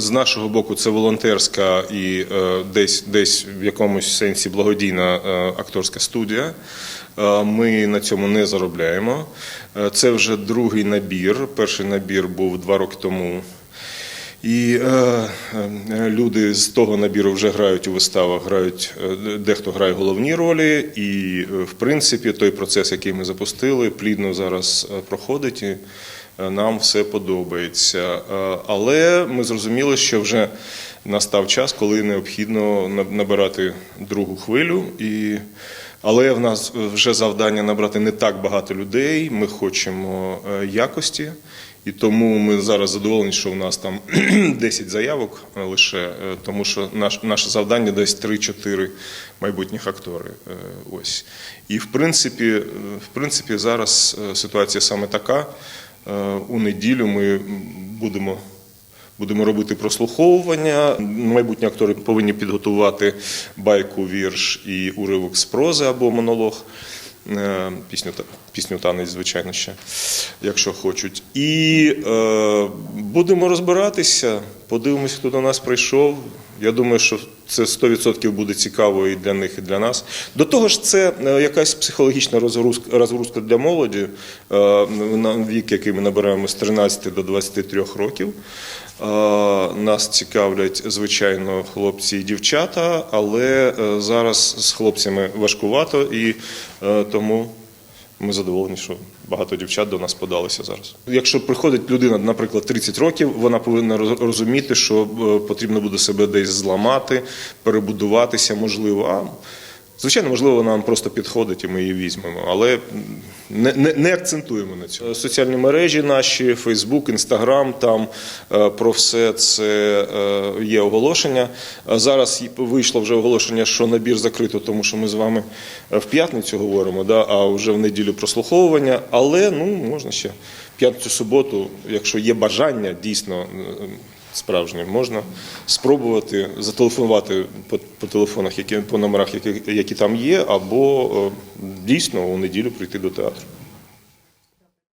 з нашого боку це волонтерська і е, десь, десь в якомусь сенсі благодійна е, акторська студія. Е, Ми на цьому не заробляємо. Це вже другий набір. Перший набір був два роки тому. І е, люди з того набіру вже грають у виставах, грають дехто грає головні ролі, і в принципі той процес, який ми запустили, плідно зараз проходить. Нам все подобається. Е, Але ми зрозуміли, що вже настав час, коли необхідно набирати другу хвилю. І але в нас вже завдання набрати не так багато людей. Ми хочемо е, якості. І тому ми зараз задоволені, що у нас там 10 заявок е, лише, е, тому що наш, наше завдання десь 3-4 майбутніх актори. Е, Ось. І в принципі, е, в принципі, зараз е, ситуація саме така. Е, У неділю ми будемо. Будемо робити прослуховування. Майбутні актори повинні підготувати байку, вірш і уривок з прози або монолог. Е, Пісню, пісню танець, звичайно, ще, якщо хочуть. І е, будемо розбиратися, подивимось, хто до нас прийшов. Я думаю, що це 100% буде цікаво і для них, і для нас. До того ж, це е, якась психологічна розгрузка, для молоді, е, на вік, який ми набираємо з 13 до 23 років. Е, Нас цікавлять, звичайно, хлопці і дівчата, але зараз з хлопцями важкувато, і тому ми задоволені, що багато дівчат до нас подалися зараз. Якщо приходить людина, наприклад, 30 років, вона повинна розуміти, що е, потрібно буде себе десь зламати, перебудуватися, можливо. А звичайно, можливо, вона нам просто підходить і ми її візьмемо, але не, не, не акцентуємо на цьому. Соціальні мережі наші, Фейсбук, Інстаграм, там е, про все це е, є оголошення. Зараз вийшло вже оголошення, що набір закрито, тому що ми з вами е, в п'ятницю говоримо, да, а вже в неділю прослуховування. Але ну можна ще п'ятницю, суботу, якщо є бажання, дійсно. Справжнє можна спробувати зателефонувати по, по телефонах, які по номерах, які, які там є, або е, дійсно у неділю прийти до театру.